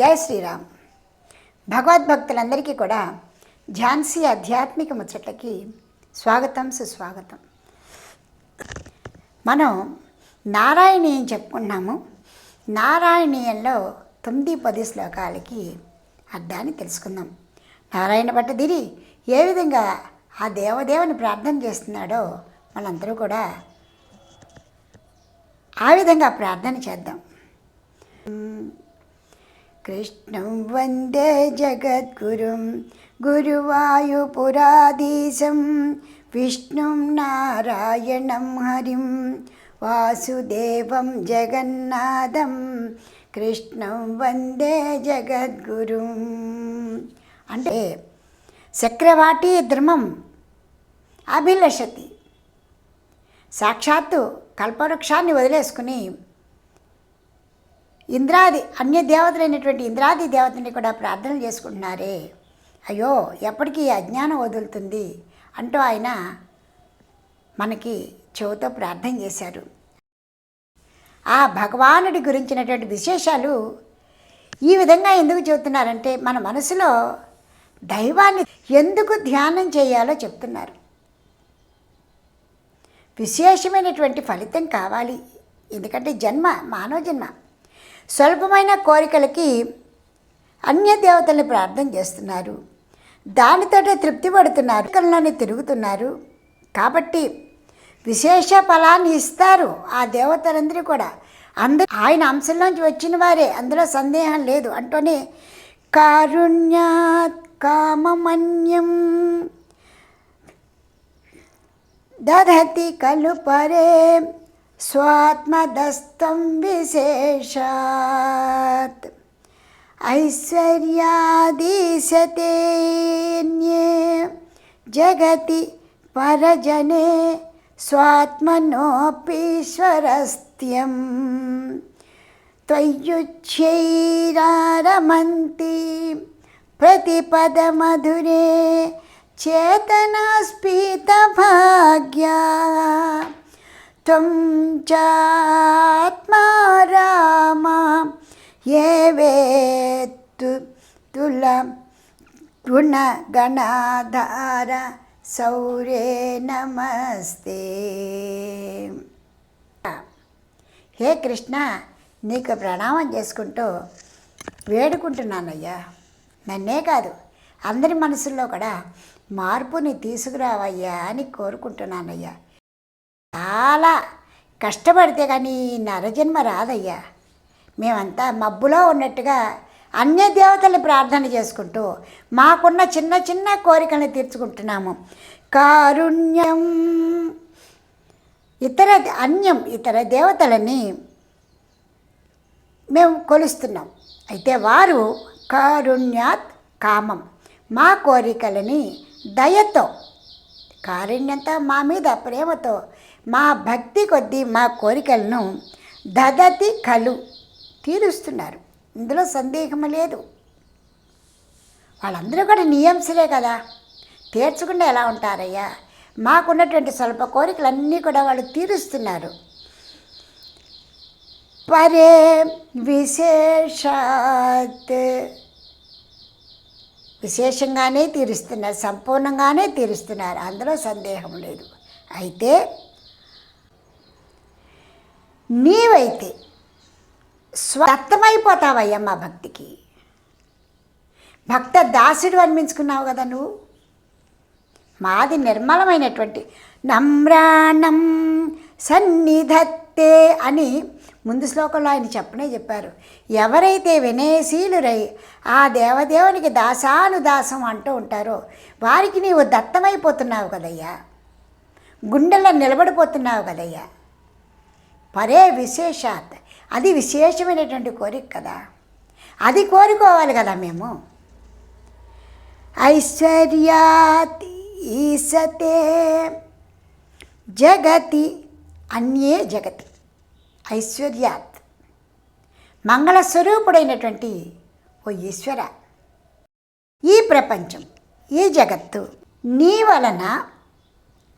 జై శ్రీరామ్. భగవద్భక్తులందరికీ కూడా ఝాన్సీ ఆధ్యాత్మిక ముచ్చట్లకి స్వాగతం సుస్వాగతం. మనం నారాయణీయం చెప్పుకున్నాము నారాయణీయంలో తొమ్మిది పది శ్లోకాలకి అర్థాన్ని తెలుసుకుందాం. నారాయణ భట్టదిరి ఏ విధంగా ఆ దేవదేవుని ప్రార్థన చేస్తున్నాడో మనందరూ కూడా ఆ విధంగా ప్రార్థన చేద్దాం. కృష్ణం వందే జగద్గురుం గురువాయుపురాధీశం విష్ణుం నారాయణం హరిం వాసుదేవం జగన్నాథం కృష్ణం వందే జగద్గురుం అంటే చక్రవాటి ధర్మం అభిలషతి సాక్షాత్తు కల్పవృక్షాన్ని వదిలేసుకుని ఇంద్రాది అన్య దేవతలైనటువంటి ఇంద్రాది దేవతని కూడా ప్రార్థన చేసుకుంటున్నారే. అయ్యో ఎప్పటికీ అజ్ఞానం వదులుతుంది అంటూ ఆయన మనకి చెవుతో ప్రార్థన చేశారు. ఆ భగవానుడి గురించినటువంటి విశేషాలు ఈ విధంగా ఎందుకు చెబుతున్నారంటే మన మనసులో దైవాన్ని ఎందుకు ధ్యానం చేయాలో చెప్తున్నారు. విశేషమైనటువంటి ఫలితం కావాలి. ఎందుకంటే జన్మ మానవ జన్మ. స్వల్పమైన కోరికలకి అన్య దేవతల్ని ప్రార్థన చేస్తున్నారు. దానితోటే తృప్తి పడుతున్నారు కళ్ళని తిరుగుతున్నారు. కాబట్టి విశేష ఫలాన్ని ఇస్తారు ఆ దేవతలందరూ కూడా. అందరు ఆయన అంశంలోంచి వచ్చిన వారే అందులో సందేహం లేదు అంటూనే కారుణ్యాత్ కామమన్యం దధతి ఖలు పరే स्वात्मदस्तं विशेषात्। ऐश्वर्यादिशतेऽन्ये जगति परजने स्वात्मनोऽपीश्वरस्त्यम्। त्वय्युच्छ्यैरारमन्ति प्रतिपदमधुरे चेतनास्फीतभाग्या త్వం ఏ వేత్తు గుణగణాధార సౌరే నమస్తే హే కృష్ణ నీకు ప్రణామం చేసుకుంటూ వేడుకుంటున్నానయ్యా. నన్నే కాదు అందరి మనసుల్లో కూడా మార్పుని తీసుకురావయ్యా అని కోరుకుంటున్నానయ్యా. చాలా కష్టపడితే కానీ నరజన్మ రాదయ్యా. మేమంతా మబ్బులో ఉన్నట్టుగా అన్య దేవతల్ని ప్రార్థన చేసుకుంటూ మాకున్న చిన్న చిన్న కోరికల్ని తీర్చుకుంటున్నాము. కారుణ్యం. ఇతర అన్యం ఇతర దేవతలని మేము కొలుస్తున్నాం. అయితే వారు కారుణ్యాత్ కామం. మా కోరికలని దయతో కారుణ్యంతో మా మీద ప్రేమతో మా భక్తి కొద్దీ మా కోరికలను దదతి కలు తీరుస్తున్నారు. ఇందులో సందేహం లేదు. వాళ్ళందరూ కూడా నియంసలే కదా. తీర్చకుండా ఎలా ఉంటారయ్యా? మాకున్నటువంటి స్వల్ప కోరికలన్నీ కూడా వాళ్ళు తీరుస్తున్నారు. పరే విశేషాత్. విశేషంగానే తీరుస్తున్నారు సంపూర్ణంగానే తీరుస్తున్నారు. అందులో సందేహం లేదు. అయితే నీవైతే స్వత్తమైపోతావయ్యా మా భక్తికి. భక్త దాసుడు అనిపించుకున్నావు కదా నువ్వు? మాది నిర్మలమైనటువంటి నమ్రాణం సన్నిధత్తే అని ముందు శ్లోకంలో ఆయన చెప్పనే చెప్పారు. ఎవరైతే వినయశీలురై ఆ దేవదేవునికి దాసాను దాసం అంటూ ఉంటారో వారికి నీవు దత్తమైపోతున్నావు కదయ్యా. గుండెల్లో నిలబడిపోతున్నావు కదయ్యా. పరే విశేషాత్. అది విశేషమైనటువంటి కోరిక కదా. అది కోరుకోవాలి కదా మేము. ఐశ్వర్యాత్ ఈసతే జగతి అన్యే జగతి. ఐశ్వర్యాత్. మంగళస్వరూపుడైనటువంటి ఓ ఈశ్వర. ఈ ప్రపంచం ఈ జగత్తు నీ వలన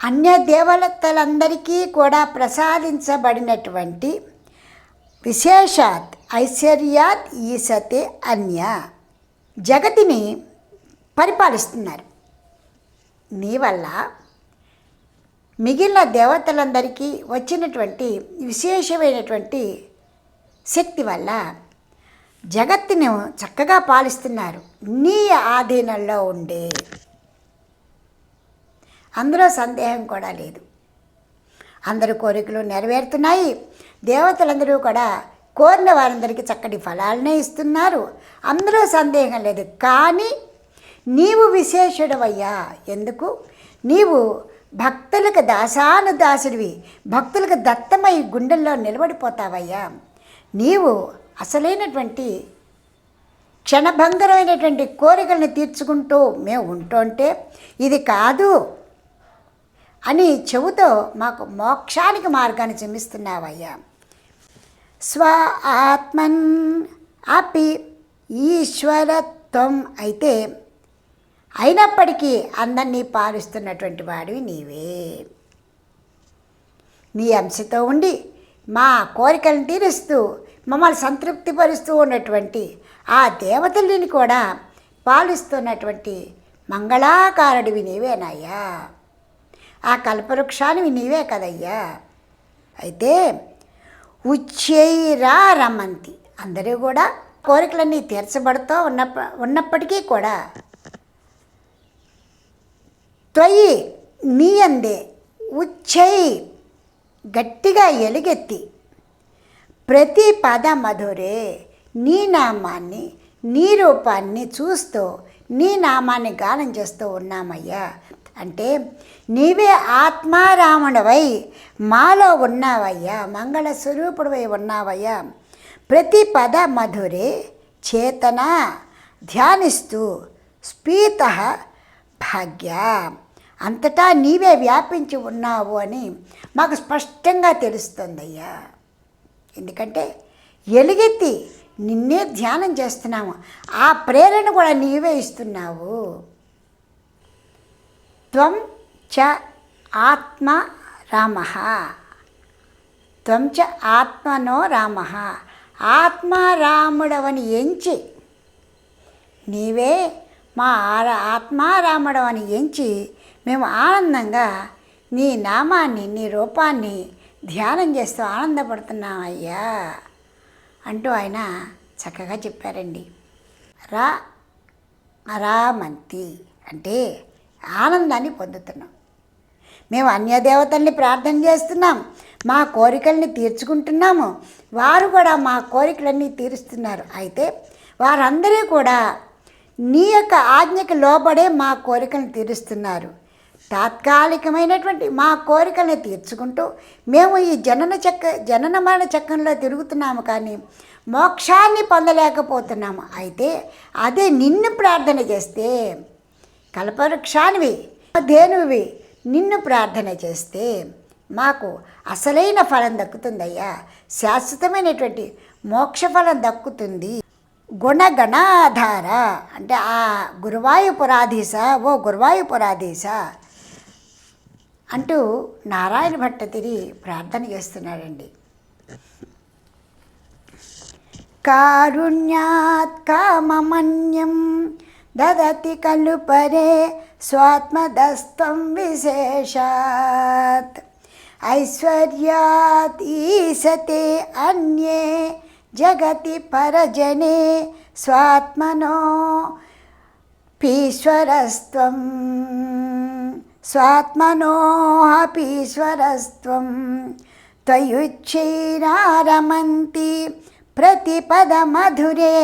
అన్య దేవతలందరికీ కూడా ప్రసాదించబడినటువంటి విశేషాత్ ఐశ్వర్యాత్ ఈసతే అన్య. జగతిని పరిపాలిస్తున్నారు. నీ వల్ల మిగిలిన దేవతలందరికీ వచ్చినటువంటి విశేషమైనటువంటి శక్తి వల్ల జగత్తును చక్కగా పాలిస్తున్నారు. నీ ఆధీనంలో ఉండే అందులో సందేహం కూడా లేదు. అందరి కోరికలు నెరవేరుతున్నాయి. దేవతలందరూ కూడా కోరిన వారందరికీ చక్కటి ఫలాలనే ఇస్తున్నారు. అందులో సందేహం లేదు. కానీ నీవు విశేషుడవయ్యా. ఎందుకు? నీవు భక్తులకు దాసాను దాసుడివి భక్తులకు దత్తమై గుండెల్లో నిలబడిపోతావయ్యా. నీవు అసలైనటువంటి క్షణభంగరమైనటువంటి కోరికలను తీర్చుకుంటూ మేము ఉంటుంటే ఇది కాదు. అని చెబుతూ మాకు మోక్షానికి మార్గాన్ని చెమిస్తున్నావయ్యా స్వ ఆత్మన్ అపి ఈశ్వరత్వం అయితే అయినప్పటికీ అందరినీ పాలిస్తున్నటువంటి వాడివి నీవే. నీ అంశతో ఉండి మా కోరికలను తీరుస్తూ మమ్మల్ని సంతృప్తిపరుస్తూ ఉన్నటువంటి ఆ దేవతల్ని కూడా పాలిస్తున్నటువంటి మంగళాకారుడివి నీవేనయ్యా. ఆ కల్పవృక్షానివి నీవే కదయ్యా. అయితే ఉచ్చైరా రమ్మంతి అందరూ కూడా కోరికలన్నీ తీర్చబడుతూ ఉన్నప్ప ఉన్నప్పటికీ కూడా త్వయి నీ అందే ఉచ్చై గట్టిగా ఎలుగెత్తి ప్రతి పద మధురే నీ నామాన్ని నీ రూపాన్ని చూస్తూ నీ నామాన్ని గానం చేస్తూ ఉన్నామయ్యా. అంటే నీవే ఆత్మారాముడవై మాలో ఉన్నావయ్యా మంగళ స్వరూపుడవై ఉన్నావయ్యా. ప్రతి పద మధురే చేతన ధ్యానిస్తూ స్పీత భాగ్య. అంతటా నీవే వ్యాపించి ఉన్నావు అని మాకు స్పష్టంగా తెలుస్తుందయ్యా. ఎందుకంటే ఎలుగెత్తి నిన్నే ధ్యానం చేస్తున్నాము. ఆ ప్రేరణ కూడా నీవే ఇస్తున్నావు. త్వం చ ఆత్మ రామ. త్వం చ ఆత్మనో రామ. ఆత్మ రాముడవని ఎంచి నీవే మా ఆర ఆత్మారాముడవని ఎంచి మేము ఆనందంగా నీ నామాన్ని నీ రూపాన్ని ధ్యానం చేస్తూ ఆనందపడుతున్నామయ్యా అంటూ ఆయన చక్కగా చెప్పారండి. రా అరామంతి అంటే ఆనందాన్ని పొందుతున్నాం. మేము అన్య దేవతల్ని ప్రార్థన చేస్తున్నాం. మా కోరికల్ని తీర్చుకుంటున్నాము. వారు కూడా మా కోరికలన్నీ తీరుస్తున్నారు. అయితే వారందరూ కూడా నీ యొక్క ఆజ్ఞకి లోబడే మా కోరికలను తీరుస్తున్నారు. తాత్కాలికమైనటువంటి మా కోరికల్ని తీర్చుకుంటూ మేము ఈ జనన చక్ర జనన మరణ చక్రంలో తిరుగుతున్నాము కానీ మోక్షాన్ని పొందలేకపోతున్నాము. అయితే అదే నిన్ను ప్రార్థన చేస్తే కల్పవృక్షానివి దేనివి? నిన్ను ప్రార్థన చేస్తే మాకు అసలైన ఫలం దక్కుతుందయ్యా. శాశ్వతమైనటువంటి మోక్షఫలం దక్కుతుంది. గుణగణాధార అంటే ఆ గురువాయుపురాధీశ ఓ గురువాయుపురాధీశ అంటూ నారాయణ భట్టతిరి ప్రార్థన చేస్తున్నాడండి. కారుణ్యాత్ కామమన్యం దదతి ఖలు పరే స్వాత్మదస్తం విశేషాత్ ఐశ్వర్యాత్ ఈశతే అన్యే జగతి పరజనే స్వాత్మనో పీశ్వరస్త్వం స్వాత్మనోహపీశ్వరస్త్వం త్వయుచ్చైరారమంతి ప్రతిపదమధురే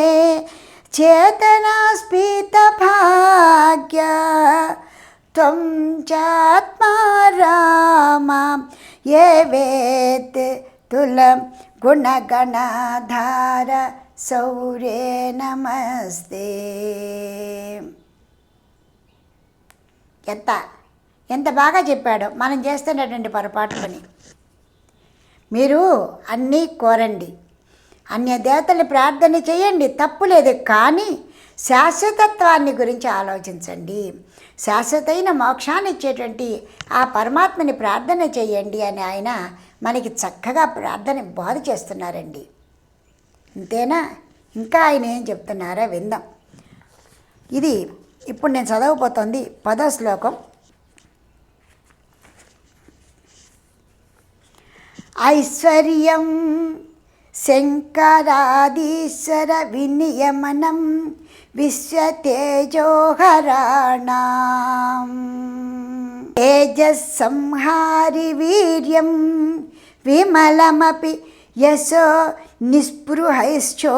चेतनास्फीतभाग्य त्वं चात्मा राम ये वेत् तुलं गुणगणाधार सौर्ये नमस्ते ఎంత ఎంత బాగా చెప్పాడో మనం చేస్తున్నటువంటి పొరపాటు పని మీరు అన్నీ కోరండి అన్య దేవతల్ని ప్రార్థన చేయండి. తప్పు లేదు. కానీ శాశ్వతత్వాన్ని గురించి ఆలోచించండి. శాశ్వతైన మోక్షాన్ని ఇచ్చేటువంటి ఆ పరమాత్మని ప్రార్థన చేయండి అని ఆయన మనకి చక్కగా ప్రార్థన బోధ చేస్తున్నారండి. అంతేనా ఇంకా ఆయన ఏం చెప్తున్నారో విందాం. ఇది ఇప్పుడు నేను చదవబోతోంది పదో శ్లోకం. ఐశ్వర్యం శంకరాదీశ్వర వినియమనం విశ్వతేజోహరాణం. తేజస్సంహారి వీర్యం విమలమపి యశో నిస్పృహైశ్చోపగీతం.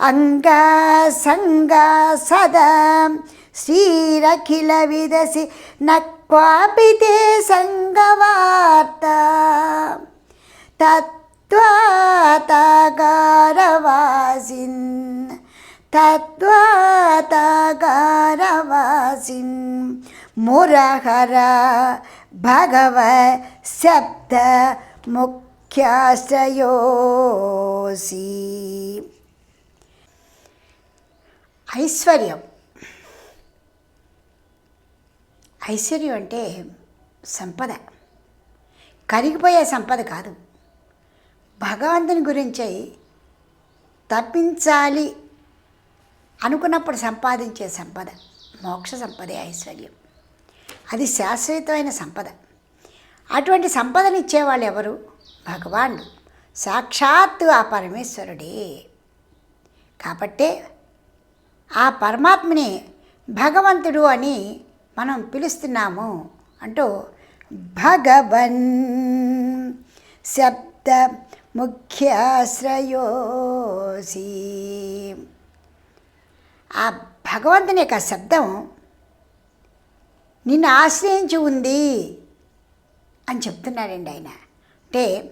అంగాసంగా సదా శ్రీరఖిల విదసి నక్ తే సంగవార్త తత్వాతగారవాసిన్ తత్వాతగారవాసిన్ మురహర భగవ శబ్ద ముఖ్యాశ్రయోసి ఐశ్వర్యం ఐశ్వర్యం అంటే సంపద. కరిగిపోయే సంపద కాదు. భగవంతుని గురించి తప్పించాలి అనుకున్నప్పుడు సంపాదించే సంపద మోక్ష సంపదే ఐశ్వర్యం. అది శాశ్వతమైన సంపద. అటువంటి సంపదను ఇచ్చేవాళ్ళు ఎవరు? భగవానుడు. సాక్షాత్తు ఆ పరమేశ్వరుడే. కాబట్టే ఆ పరమాత్మని భగవంతుడు అని మనం పిలుస్తున్నాము అంటూ భగవన్ శబ్ద ముఖ్యాశ్రయోసి. ఆ భగవంతుని యొక్క శబ్దం నిన్ను ఆశ్రయించి ఉంది అని చెప్తున్నాడండి ఆయన. అంటే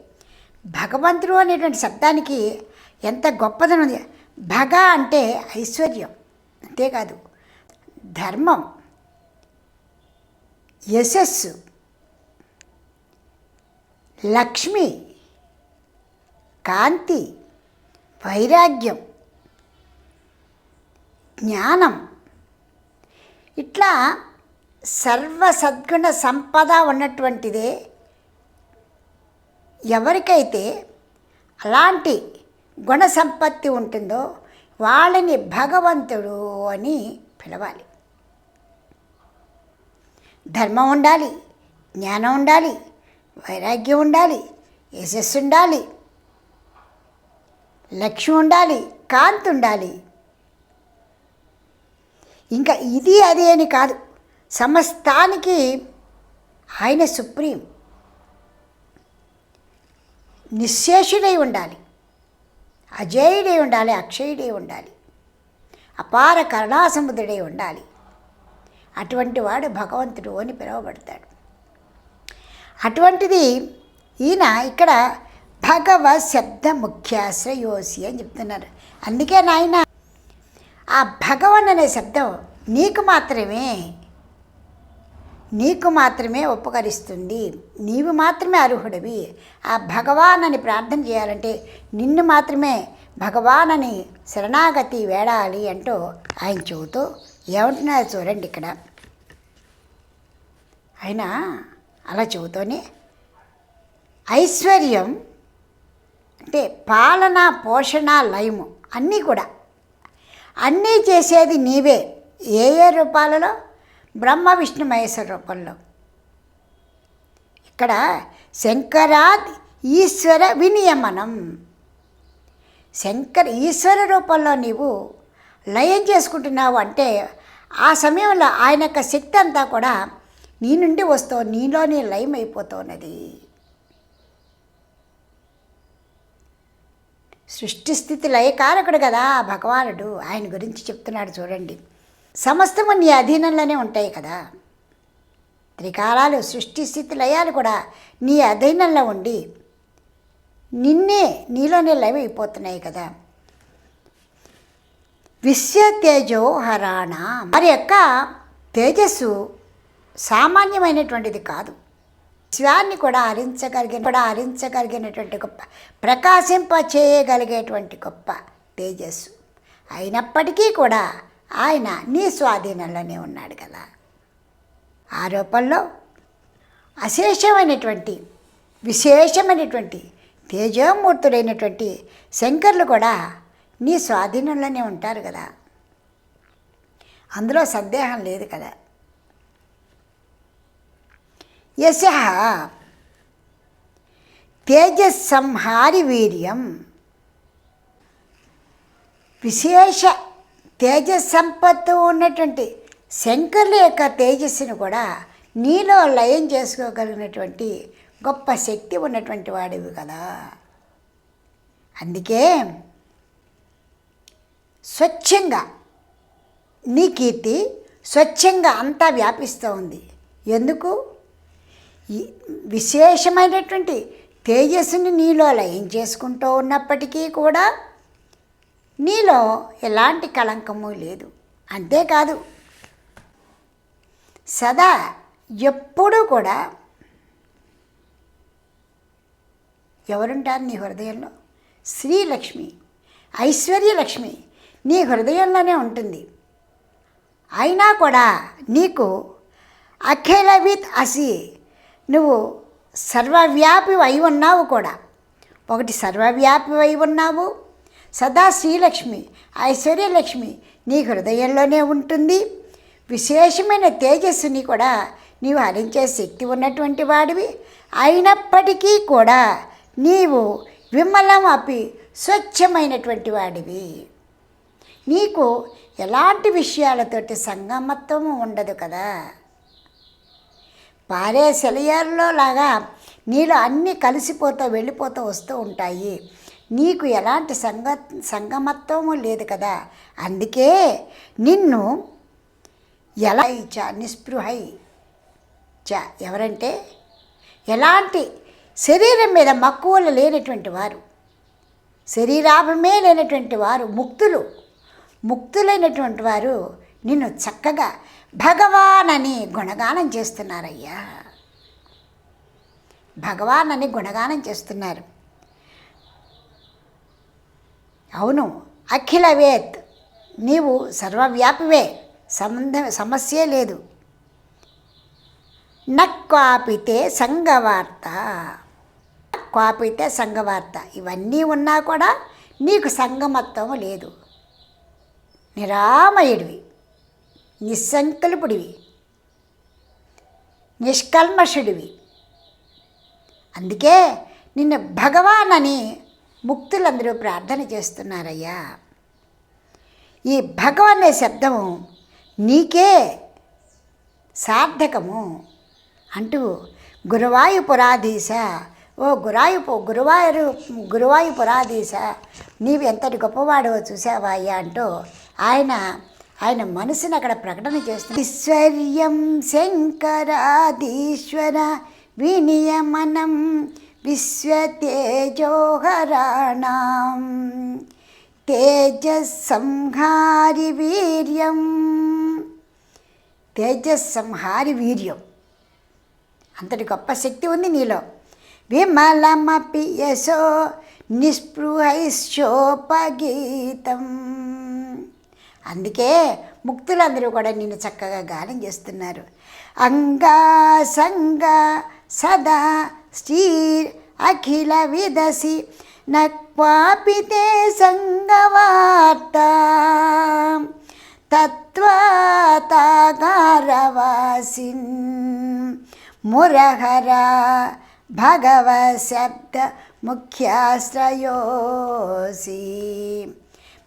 భగవంతుడు అనేటువంటి శబ్దానికి ఎంత గొప్పదనం ఉంది. భగ అంటే ఐశ్వర్యం అంతేకాదు ధర్మం. యశస్సు. లక్ష్మి. కాంతి. వైరాగ్యం. జ్ఞానం. ఇట్లా సర్వ సద్గుణ సంపద ఉన్నటువంటిదే ఎవరికైతే అలాంటి గుణ సంపత్తి ఉంటుందో వాళ్ళని భగవంతుడు అని పిలవాలి. ధర్మం ఉండాలి జ్ఞానం ఉండాలి వైరాగ్యం ఉండాలి యశస్సు ఉండాలి లక్ష్యం ఉండాలి కాంతి ఉండాలి. ఇంకా ఇది అది అని కాదు సమస్తానికి ఆయన సుప్రీం. నిశ్శేషుడై ఉండాలి అజేయుడై ఉండాలి అక్షయుడై ఉండాలి అపార కరుణాసముద్రుడై ఉండాలి. అటువంటి వాడు భగవంతుడు అని పిలువబడతాడు. అటువంటిది ఈయన ఇక్కడ భగవ శబ్ద ముఖ్యాశ్రయోసి అని చెప్తున్నారు. అందుకే నాయన ఆ భగవన్ అనే శబ్దం నీకు మాత్రమే నీకు మాత్రమే ఉపకరిస్తుంది. నీవు మాత్రమే అర్హుడివి. ఆ భగవాన్ అని ప్రార్థన చేయాలంటే నిన్ను మాత్రమే భగవాన్ అని శరణాగతి వేడాలి అంటూ ఆయన చెబుతూ ఏమంటున్నాయో చూడండి ఇక్కడ. అయినా అలా చెబుతూనే ఐశ్వర్యం అంటే పాలన పోషణ లయము అన్నీ కూడా. అన్నీ చేసేది నీవే. ఏ ఏ రూపాలలో? బ్రహ్మ విష్ణు మహేశ్వర రూపంలో. ఇక్కడ శంకరాద్ ఈశ్వర వినియమనం. శంకర్ ఈశ్వర రూపంలో నీవు లయం చేసుకుంటున్నావు అంటే ఆ సమయంలో ఆయన యొక్క శక్తి అంతా కూడా నీ నుండి వస్తావు నీలోనే లయం అయిపోతున్నది. సృష్టి స్థితి లయకారకుడు కదా భగవానుడు. ఆయన గురించి చెప్తున్నాడు చూడండి. సమస్తము నీ అధీనంలోనే ఉంటాయి కదా. త్రికాలాలు సృష్టి స్థితి లయాలు కూడా నీ అధీనంలో ఉండి నిన్నే నీలోనే లయం అయిపోతున్నాయి కదా. విశ్వ తేజో హరాణ వారి యొక్క తేజస్సు సామాన్యమైనటువంటిది కాదు. విశ్వాన్ని కూడా హరించగలిగిన కూడా హరించగలిగినటువంటి గొప్ప ప్రకాశింప చేయగలిగేటువంటి గొప్ప తేజస్సు. అయినప్పటికీ కూడా ఆయన నీ స్వాధీనంలోనే ఉన్నాడు కదా. ఆ రూపంలో అశేషమైనటువంటి విశేషమైనటువంటి తేజోమూర్తుడైనటువంటి శంకర్లు కూడా నీ స్వాధీనంలోనే ఉంటారు కదా. అందులో సందేహం లేదు కదా. యశ తేజస్సంహారి వీర్యం విశేష తేజస్సంపత్తు ఉన్నటువంటి శంకరుల యొక్క తేజస్సును కూడా నీలో లయం చేసుకోగలిగినటువంటి గొప్ప శక్తి ఉన్నటువంటి వాడివి కదా. అందుకే స్వచ్ఛంగా నీ కీర్తి స్వచ్ఛంగా అంతా వ్యాపిస్తూ ఉంది. ఎందుకు? విశేషమైనటువంటి తేజస్సుని నీలో లయం చేసుకుంటూ ఉన్నప్పటికీ కూడా నీలో ఎలాంటి కళంకము లేదు. అంతేకాదు సదా ఎప్పుడూ కూడా ఎవరుంటారు నీ హృదయంలో? శ్రీలక్ష్మి ఐశ్వర్యలక్ష్మి నీ హృదయంలోనే ఉంటుంది. అయినా కూడా నీకు అఖిలవిత్ అసి నువ్వు సర్వవ్యాపి అయి ఉన్నావు కూడా. ఒకటి సర్వవ్యాపి అయి ఉన్నావు. సదా శ్రీలక్ష్మి ఐశ్వర్యలక్ష్మి నీ హృదయంలోనే ఉంటుంది. విశేషమైన తేజస్సుని కూడా నీవు హరించే శక్తి ఉన్నటువంటి వాడివి. అయినప్పటికీ కూడా నీవు విమలం అపి స్వచ్ఛమైనటువంటి వాడివి. నీకు ఎలాంటి విషయాలతోటి సంగమత్వము ఉండదు కదా. పారే సెలయారులో లాగా నీలో అన్నీ కలిసిపోతూ వెళ్ళిపోతూ వస్తూ ఉంటాయి. నీకు ఎలాంటి సంగ సంగమత్వము లేదు కదా. అందుకే నిన్ను ఎలా చ నిస్పృహై చ ఎవరంటే ఎలాంటి శరీరం మీద మక్కువలు లేనటువంటి వారు శరీరాభమే లేనటువంటి వారు ముక్తులు. ముక్తులైనటువంటి వారు నిన్ను చక్కగా భగవాన్ అని గుణగానం చేస్తున్నారయ్యా. భగవాన్ అని గుణగానం చేస్తున్నారు. అవును అఖిలవేత్ నీవు సర్వవ్యాపివే సంబంధం సమస్యే లేదు. నక్వాపితే సంఘవార్త. క్వాపితే సంఘవార్త. ఇవన్నీ ఉన్నా కూడా నీకు సంగమత్వం లేదు. నిరామయుడివి నిస్సంకల్పుడివి నిష్కల్మషుడివి. అందుకే నిన్ను భగవాన్ అని ముక్తులందరూ ప్రార్థన చేస్తున్నారయ్యా. ఈ భగవాన్ అనే శబ్దము నీకే సార్థకము అంటూ గురువాయుపురాధీశ ఓ గురాయు గురువాయు గురువాయు గురువాయుపురాధీశ నీవు ఎంతటి గొప్పవాడో చూసావా అయ్యా అంటూ ఆయన ఆయన మనసును అక్కడ ప్రకటన చేస్తుంది ఈశ్వర్యం శంకరాధీశ్వర వినియమనం విశ్వతేజోహరాణం తేజస్సంహారి వీర్యం. తేజస్సంహారి వీర్యం. అంతటి గొప్ప శక్తి ఉంది నీలో. విమలమపి యశో నిస్పృహైశోపగీతం అందుకే ముక్తులందరూ కూడా నిన్ను చక్కగా గానం చేస్తున్నారు. అంగా సంగ సదా శ్రీ అఖిల విదసి నక్వాపితే సంగవార్త తత్వాతాగారవాసిన్ మురహర భగవ శబ్ద ముఖ్యాశ్రయోసి.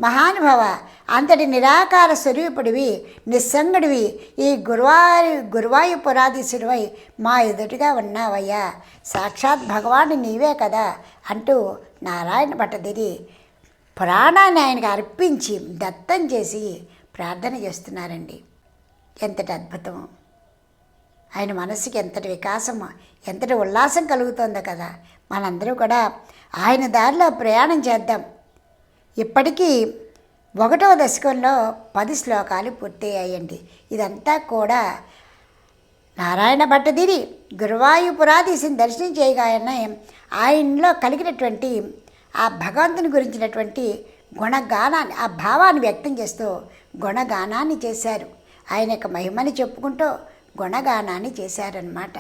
మహానుభవ అంతటి నిరాకార స్వరూపుడివి నిస్సంగుడివి ఈ గురువాయు గురువాయు పురాధీశుడివై మా ఎదుటిగా ఉన్నావయ్యా. సాక్షాత్ భగవాను నీవే కదా అంటూ నారాయణ భట్టదిరి పురాణాన్ని ఆయనకు అర్పించి దత్తం చేసి ప్రార్థన చేస్తున్నారండి. ఎంతటి అద్భుతం. ఆయన మనసుకి ఎంతటి వికాసం ఎంతటి ఉల్లాసం కలుగుతుందో కదా. మనందరూ కూడా ఆయన దారిలో ప్రయాణం చేద్దాం. ఇప్పటికీ ఒకటవ దశకంలో పది శ్లోకాలు పూర్తయ్యాయండి. ఇదంతా కూడా నారాయణ భట్టదిరి గురువాయుపురాధీశని దర్శనం చేయగానే ఆయనలో కలిగినటువంటి ఆ భగవంతుని గురించినటువంటి గుణగానాన్ని ఆ భావాన్ని వ్యక్తం చేస్తూ గుణగానాన్ని చేశారు. ఆయన యొక్క మహిమని చెప్పుకుంటూ గుణగానాన్ని చేశారనమాట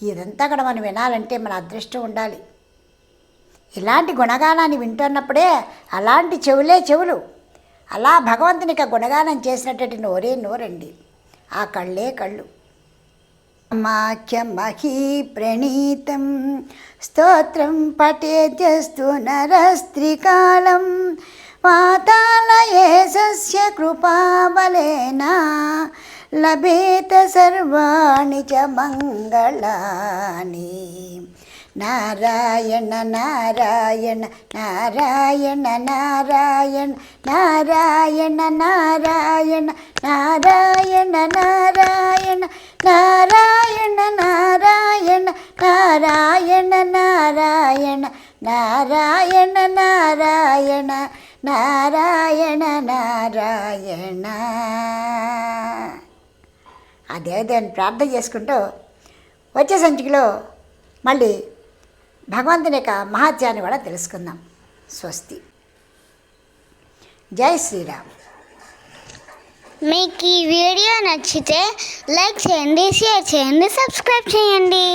ఇదంతా కూడా మనం వినాలంటే మన అదృష్టం ఉండాలి. ఇలాంటి గుణగానాన్ని వింటున్నప్పుడే అలాంటి చెవులే చెవులు. అలా భగవంతునికి గుణగానం చేసినటువంటి నోరే నోరండి. ఆ కళ్ళే కళ్ళు. మాఖ్యమహీ ప్రణీతం. స్తోత్రం పఠేద్యస్తు నరస్త్రికాలం. వాతాలయేసస్య కృపాబలేన లభేత సర్వాణి చ మంగళాని. నారాయణ నారాయణ నారాయణ నారాయణ నారాయణ నారాయణ నారాయణ నారాయణ నారాయణ నారాయణ నారాయణ నారాయణ నారాయణ నారాయణ నారాయణ నారాయణ ఆ దేవదేవుని ప్రార్థన చేసుకుంటూ వచ్చే సంచికలో మళ్ళీ భగవంతుని యొక్క మహాత్యాన్ని కూడా తెలుసుకుందాం. స్వస్తి. జై శ్రీరామ్. మీకు ఈ వీడియో నచ్చితే లైక్ చేయండి షేర్ చేయండి సబ్స్క్రైబ్ చేయండి.